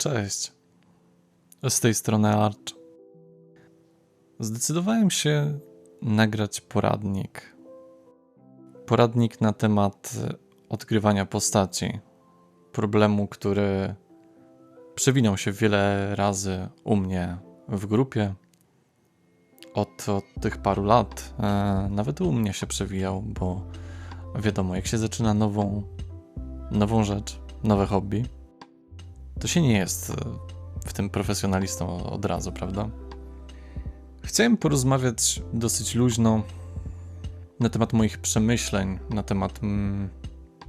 Cześć. Z tej strony Arch. Zdecydowałem się nagrać poradnik. Poradnik na temat odgrywania postaci. Problemu, który przewinął się wiele razy u mnie w grupie. Od, od tych paru lat, e, nawet u mnie się przewijał, bo wiadomo, jak się zaczyna nową, nową rzecz, nowe hobby, to się nie jest e, w tym profesjonalistą od razu, prawda? Chciałem porozmawiać dosyć luźno na temat moich przemyśleń, na temat mm,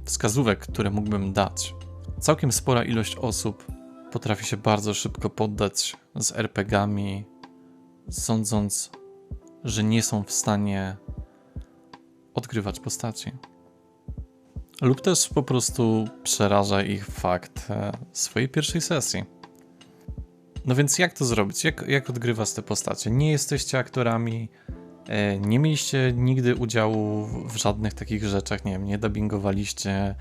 wskazówek, które mógłbym dać. Całkiem spora ilość osób potrafi się bardzo szybko poddać z RPGami, sądząc, że nie są w stanie odgrywać postaci. Lub też po prostu przeraża ich fakt e, swojej pierwszej sesji. No więc jak to zrobić? Jak, jak odgrywać te postacie? Nie jesteście aktorami, e, nie mieliście nigdy udziału w żadnych takich rzeczach, nie wiem, nie dubbingowaliście,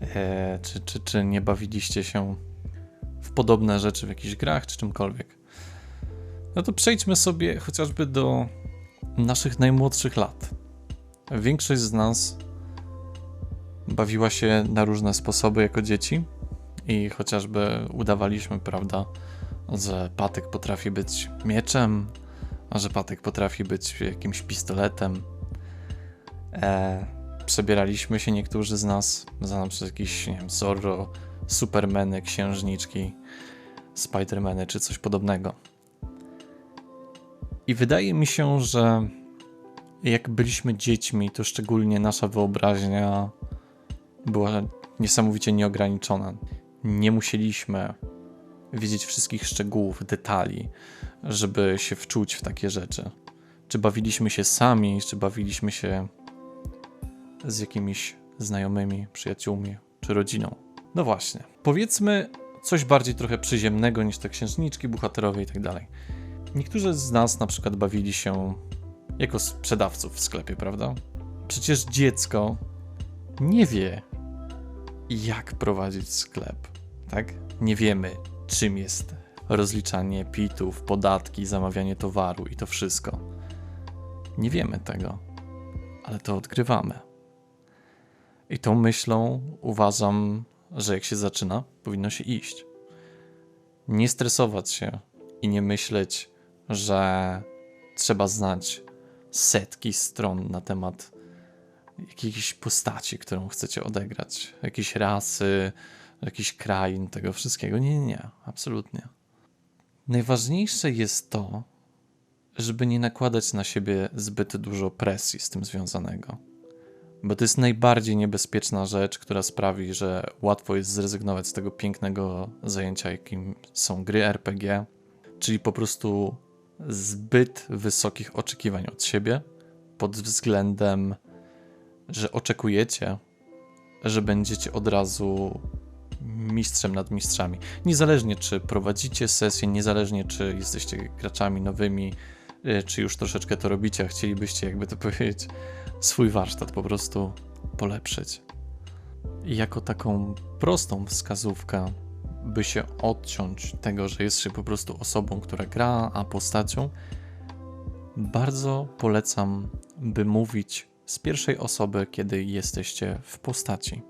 e, czy, czy, czy nie bawiliście się w podobne rzeczy w jakichś grach, czy czymkolwiek. No to przejdźmy sobie chociażby do naszych najmłodszych lat. Większość z nas bawiła się na różne sposoby jako dzieci i chociażby udawaliśmy, prawda, że patyk potrafi być mieczem, a że patyk potrafi być jakimś pistoletem. E, przebieraliśmy się niektórzy z nas za na przykład jakiś, nie wiem, Zorro, Supermany, księżniczki, Spidermany czy coś podobnego. I wydaje mi się, że jak byliśmy dziećmi, to szczególnie nasza wyobraźnia była niesamowicie nieograniczona. Nie musieliśmy wiedzieć wszystkich szczegółów, detali, żeby się wczuć w takie rzeczy. Czy bawiliśmy się sami, czy bawiliśmy się z jakimiś znajomymi, przyjaciółmi, czy rodziną. No właśnie. Powiedzmy coś bardziej trochę przyziemnego niż te księżniczki, bohaterowie i tak dalej. Niektórzy z nas na przykład bawili się jako sprzedawców w sklepie, prawda? Przecież dziecko nie wie, jak prowadzić sklep, tak? Nie wiemy, czym jest rozliczanie pitów, podatki, zamawianie towaru i to wszystko. Nie wiemy tego, ale to odgrywamy. I tą myślą uważam, że jak się zaczyna, powinno się iść. Nie stresować się i nie myśleć, że trzeba znać setki stron na temat jakiejś postaci, którą chcecie odegrać, jakiejś rasy, jakiś krain, tego wszystkiego. Nie, nie, nie, absolutnie. Najważniejsze jest to, żeby nie nakładać na siebie zbyt dużo presji z tym związanego. Bo to jest najbardziej niebezpieczna rzecz, która sprawi, że łatwo jest zrezygnować z tego pięknego zajęcia, jakim są gry RPG, czyli po prostu zbyt wysokich oczekiwań od siebie pod względem, że oczekujecie, że będziecie od razu mistrzem nad mistrzami. Niezależnie czy prowadzicie sesję, niezależnie czy jesteście graczami nowymi, y, czy już troszeczkę to robicie, a chcielibyście, jakby to powiedzieć, swój warsztat po prostu polepszyć. I jako taką prostą wskazówkę, by się odciąć tego, że jest się po prostu osobą, która gra, a postacią, bardzo polecam, by mówić z pierwszej osoby, kiedy jesteście w postaci.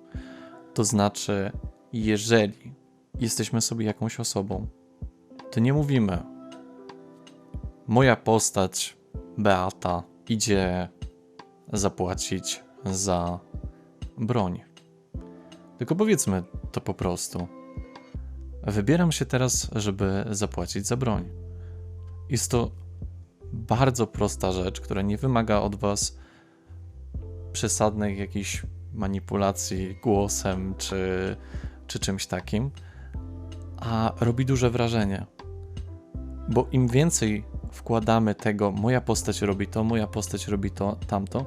To znaczy, jeżeli jesteśmy sobie jakąś osobą, to nie mówimy, moja postać, Beata, idzie zapłacić za broń. Tylko powiedzmy to po prostu. Wybieram się teraz, żeby zapłacić za broń. Jest to bardzo prosta rzecz, która nie wymaga od Was przesadnych jakichś manipulacji głosem czy czy czymś takim, a robi duże wrażenie. Bo im więcej wkładamy tego, moja postać robi to, moja postać robi to, tamto,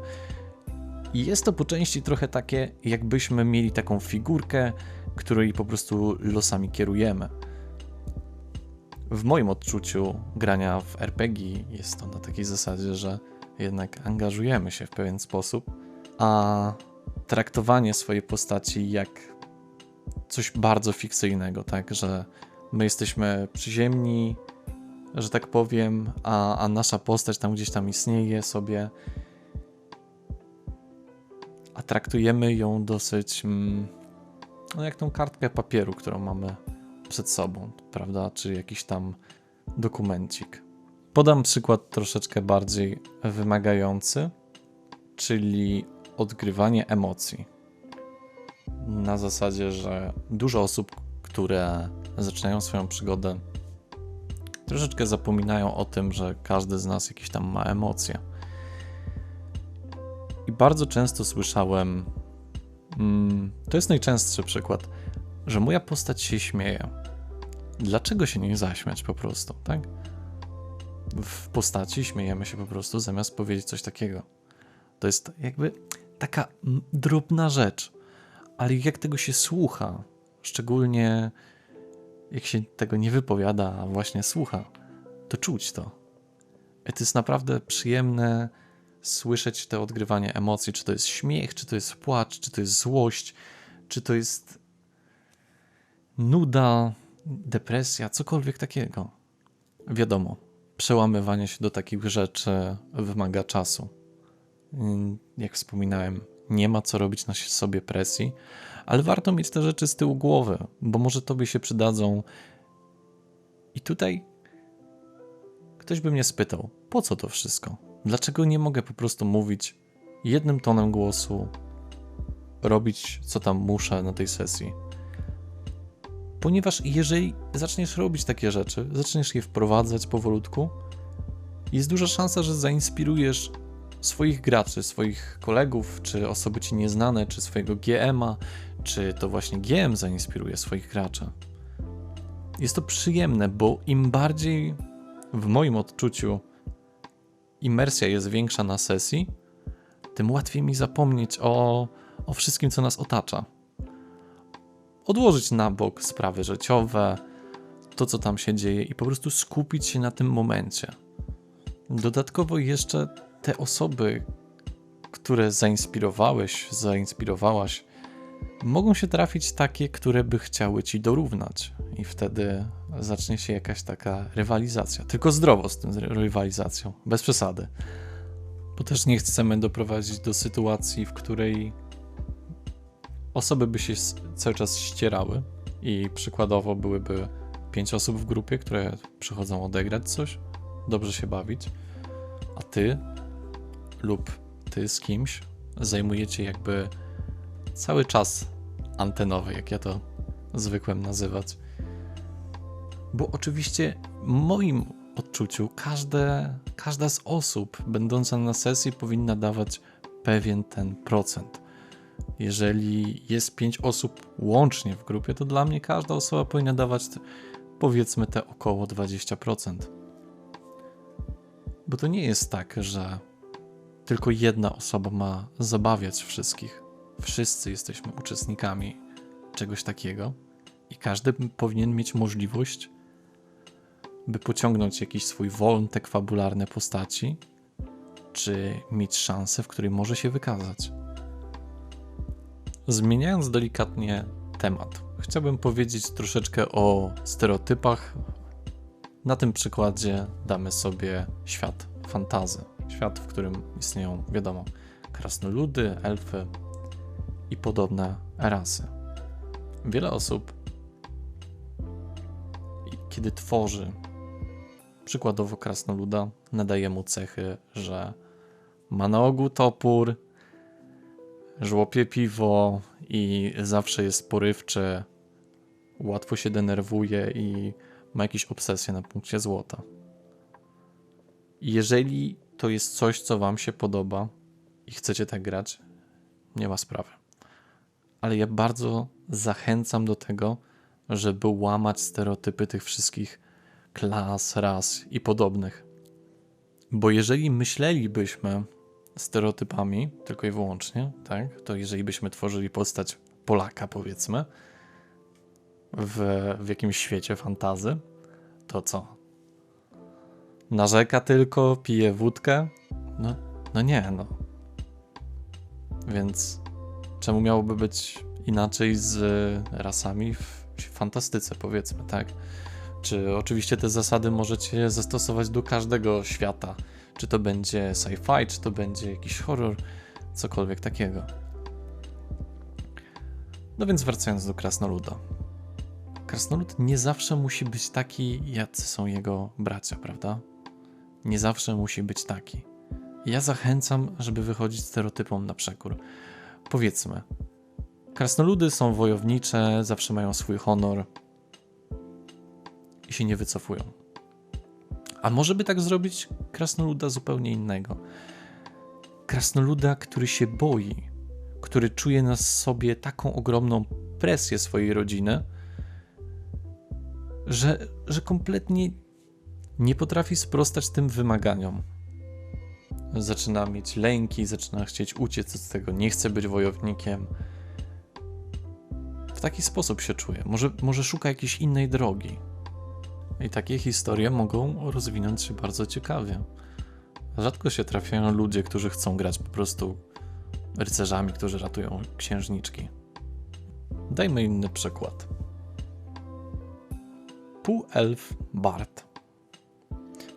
jest to po części trochę takie, jakbyśmy mieli taką figurkę, której po prostu losami kierujemy. W moim odczuciu grania w RPG jest to na takiej zasadzie, że jednak angażujemy się w pewien sposób, a traktowanie swojej postaci jak coś bardzo fikcyjnego, tak, że My jesteśmy przyziemni, że tak powiem, a, a nasza postać tam gdzieś tam istnieje sobie. A traktujemy ją dosyć. Mm, no jak tą kartkę papieru, którą mamy przed sobą, prawda? Czy jakiś tam dokumencik. Podam przykład troszeczkę bardziej wymagający, czyli odgrywanie emocji. Na zasadzie, że dużo osób, które zaczynają swoją przygodę, troszeczkę zapominają o tym, że każdy z nas jakieś tam ma emocje. I bardzo często słyszałem, mm, to jest najczęstszy przykład, że moja postać się śmieje. Dlaczego się nie zaśmiać po prostu, tak? W postaci śmiejemy się po prostu zamiast powiedzieć coś takiego. To jest jakby taka drobna rzecz, ale jak tego się słucha, szczególnie jak się tego nie wypowiada, a właśnie słucha, to czuć to. I to jest naprawdę przyjemne słyszeć to odgrywanie emocji, czy to jest śmiech, czy to jest płacz, czy to jest złość, czy to jest nuda, depresja, cokolwiek takiego. Wiadomo, przełamywanie się do takich rzeczy wymaga czasu. Jak wspominałem, nie ma co robić na sobie presji, ale warto mieć te rzeczy z tyłu głowy, bo może tobie się przydadzą. I tutaj ktoś by mnie spytał, po co to wszystko? Dlaczego nie mogę po prostu mówić jednym tonem głosu, robić co tam muszę na tej sesji? Ponieważ jeżeli zaczniesz robić takie rzeczy, zaczniesz je wprowadzać powolutku, jest duża szansa, że zainspirujesz swoich graczy, swoich kolegów, czy osoby ci nieznane, czy swojego GM-a, czy to właśnie GM zainspiruje swoich graczy. Jest to przyjemne, bo im bardziej w moim odczuciu imersja jest większa na sesji, tym łatwiej mi zapomnieć o, o wszystkim, co nas otacza. Odłożyć na bok sprawy życiowe, to co tam się dzieje i po prostu skupić się na tym momencie. Dodatkowo jeszcze te osoby, które zainspirowałeś, zainspirowałaś, mogą się trafić takie, które by chciały ci dorównać, i wtedy zacznie się jakaś taka rywalizacja. Tylko zdrowo z tym rywalizacją, bez przesady. Bo też nie chcemy doprowadzić do sytuacji, w której osoby by się cały czas ścierały i przykładowo byłyby pięć osób w grupie, które przychodzą odegrać coś, dobrze się bawić, a ty lub ty z kimś zajmujecie jakby cały czas antenowy, jak ja to zwykłem nazywać. Bo oczywiście w moim odczuciu każde, każda z osób będąca na sesji powinna dawać pewien ten procent. Jeżeli jest pięć osób łącznie w grupie, to dla mnie każda osoba powinna dawać powiedzmy te około 20%. Bo to nie jest tak, że tylko jedna osoba ma zabawiać wszystkich. Wszyscy jesteśmy uczestnikami czegoś takiego i każdy powinien mieć możliwość, by pociągnąć jakiś swój wątek fabularny postaci, czy mieć szansę, w której może się wykazać. Zmieniając delikatnie temat, chciałbym powiedzieć troszeczkę o stereotypach. Na tym przykładzie damy sobie świat fantazy. Świat, w którym istnieją, wiadomo, krasnoludy, elfy i podobne rasy. Wiele osób, kiedy tworzy przykładowo krasnoluda, nadaje mu cechy, że ma na ogół topór, żłopie piwo i zawsze jest porywczy, łatwo się denerwuje i ma jakieś obsesje na punkcie złota. Jeżeli to jest coś, co Wam się podoba i chcecie tak grać, nie ma sprawy. Ale ja bardzo zachęcam do tego, żeby łamać stereotypy tych wszystkich klas, ras i podobnych. Bo jeżeli myślelibyśmy stereotypami tylko i wyłącznie, tak, to jeżeli byśmy tworzyli postać Polaka, powiedzmy, w, w jakimś świecie fantazy, to co? Narzeka tylko, pije wódkę. No, no nie, no. Więc czemu miałoby być inaczej z rasami w fantastyce, powiedzmy, tak? Czy oczywiście te zasady możecie zastosować do każdego świata. Czy to będzie sci-fi, czy to będzie jakiś horror, cokolwiek takiego. No więc wracając do Krasnoluda. Krasnolud nie zawsze musi być taki, jacy są jego bracia, prawda? Nie zawsze musi być taki. Ja zachęcam, żeby wychodzić stereotypom na przekór. Powiedzmy, krasnoludy są wojownicze, zawsze mają swój honor i się nie wycofują. A może by tak zrobić krasnoluda zupełnie innego? Krasnoluda, który się boi, który czuje na sobie taką ogromną presję swojej rodziny, że, że kompletnie nie potrafi sprostać tym wymaganiom. Zaczyna mieć lęki, zaczyna chcieć uciec od tego, nie chce być wojownikiem. W taki sposób się czuje. Może, może szuka jakiejś innej drogi. I takie historie mogą rozwinąć się bardzo ciekawie. Rzadko się trafiają ludzie, którzy chcą grać po prostu rycerzami, którzy ratują księżniczki. Dajmy inny przykład. Półelf Bart.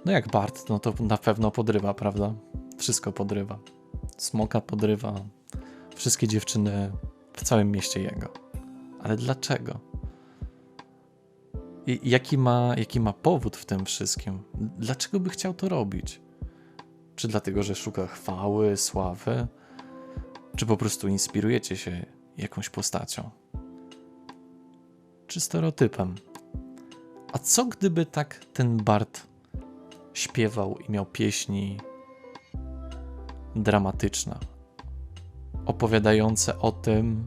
No jak Bart, no to na pewno podrywa, prawda? Wszystko podrywa. Smoka podrywa. Wszystkie dziewczyny w całym mieście jego. Ale dlaczego? I jaki ma, jaki ma powód w tym wszystkim? Dlaczego by chciał to robić? Czy dlatego, że szuka chwały, sławy? Czy po prostu inspirujecie się jakąś postacią? Czy stereotypem? A co gdyby tak ten Bart śpiewał i miał pieśni dramatyczne, opowiadające o tym,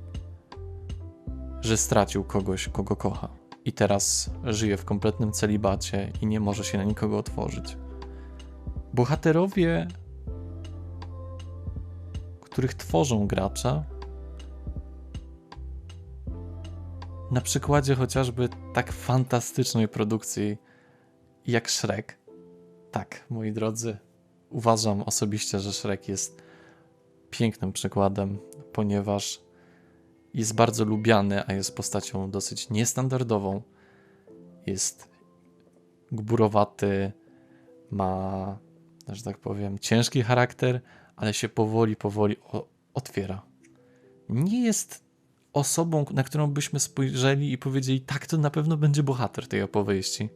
że stracił kogoś, kogo kocha i teraz żyje w kompletnym celibacie i nie może się na nikogo otworzyć. Bohaterowie, których tworzą gracze, na przykładzie chociażby tak fantastycznej produkcji jak Shrek. Tak, moi drodzy, uważam osobiście, że Shrek jest pięknym przykładem, ponieważ jest bardzo lubiany, a jest postacią dosyć niestandardową. Jest gburowaty, ma, że tak powiem, ciężki charakter, ale się powoli, powoli otwiera. Nie jest osobą, na którą byśmy spojrzeli i powiedzieli, tak, to na pewno będzie bohater tej opowieści.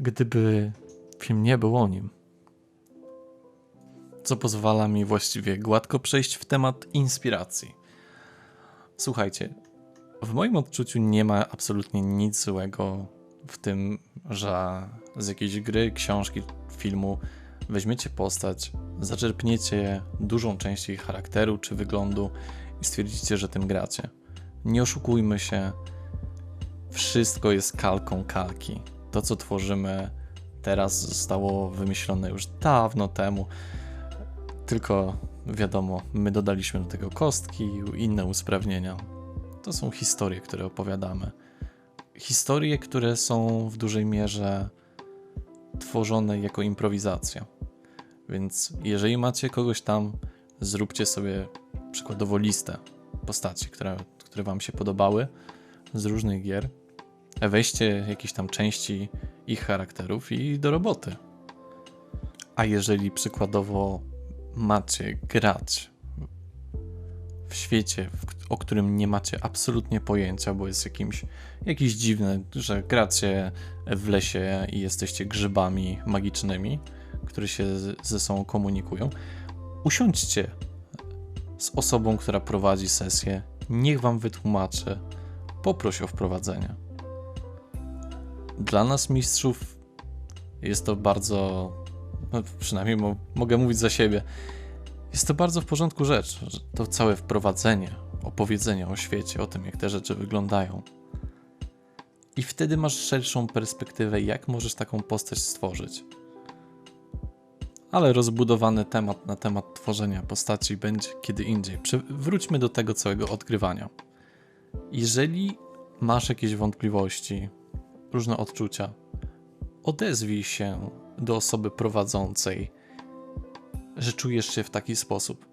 Gdyby film nie był o nim. Co pozwala mi właściwie gładko przejść w temat inspiracji. Słuchajcie, w moim odczuciu nie ma absolutnie nic złego w tym, że z jakiejś gry, książki, filmu weźmiecie postać, zaczerpniecie dużą część jej charakteru czy wyglądu i stwierdzicie, że tym gracie. Nie oszukujmy się, wszystko jest kalką kalki. To, co tworzymy teraz, zostało wymyślone już dawno temu. Tylko wiadomo, my dodaliśmy do tego kostki i inne usprawnienia. To są historie, które opowiadamy. Historie, które są w dużej mierze tworzone jako improwizacja. Więc jeżeli macie kogoś tam, zróbcie sobie przykładowo listę postaci, które, które Wam się podobały z różnych gier. Weźcie jakieś tam części ich charakterów i do roboty. A jeżeli przykładowo macie grać w świecie, o którym nie macie absolutnie pojęcia, bo jest jakimś, jakiś dziwny, że gracie w lesie i jesteście grzybami magicznymi, które się ze sobą komunikują, usiądźcie z osobą, która prowadzi sesję, niech wam wytłumaczy, poproś o wprowadzenie. Dla nas, mistrzów, jest to bardzo, no przynajmniej mo mogę mówić za siebie, jest to bardzo w porządku rzecz, to całe wprowadzenie, opowiedzenie o świecie, o tym, jak te rzeczy wyglądają. I wtedy masz szerszą perspektywę, jak możesz taką postać stworzyć ale rozbudowany temat na temat tworzenia postaci będzie kiedy indziej. Wróćmy do tego całego odgrywania. Jeżeli masz jakieś wątpliwości, różne odczucia, odezwij się do osoby prowadzącej, że czujesz się w taki sposób.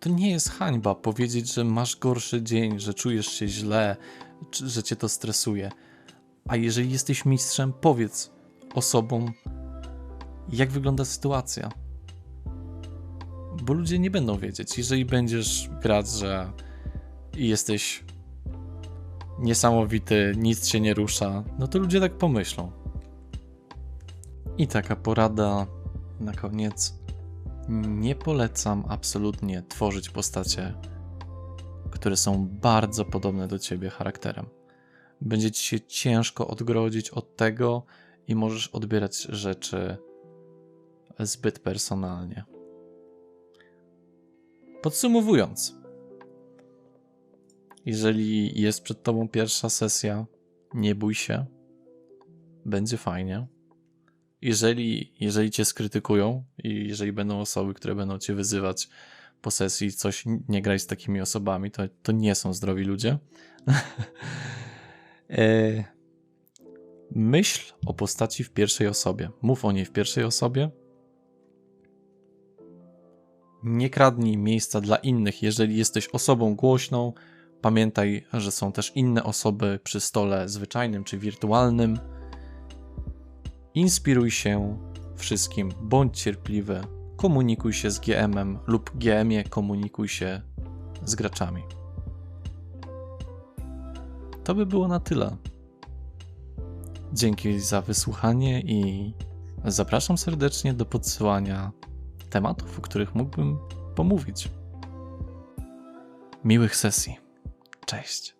To nie jest hańba powiedzieć, że masz gorszy dzień, że czujesz się źle, że cię to stresuje. A jeżeli jesteś mistrzem, powiedz osobom, jak wygląda sytuacja. Bo ludzie nie będą wiedzieć. Jeżeli będziesz grać, że jesteś niesamowity, nic się nie rusza, no to ludzie tak pomyślą. I taka porada na koniec. Nie polecam absolutnie tworzyć postacie, które są bardzo podobne do ciebie charakterem. Będzie ci się ciężko odgrodzić od tego i możesz odbierać rzeczy zbyt personalnie. Podsumowując, jeżeli jest przed tobą pierwsza sesja, nie bój się, będzie fajnie. Jeżeli, jeżeli cię skrytykują i jeżeli będą osoby, które będą cię wyzywać po sesji, coś nie graj z takimi osobami, to, to nie są zdrowi ludzie. E, Myśl o postaci w pierwszej osobie. Mów o niej w pierwszej osobie. Nie kradnij miejsca dla innych, jeżeli jesteś osobą głośną. Pamiętaj, że są też inne osoby przy stole zwyczajnym czy wirtualnym. Inspiruj się wszystkim, bądź cierpliwy, komunikuj się z GM-em lub GM-ie komunikuj się z graczami. To by było na tyle. Dzięki za wysłuchanie i zapraszam serdecznie do podsyłania tematów, o których mógłbym pomówić. Miłych sesji. Cześć.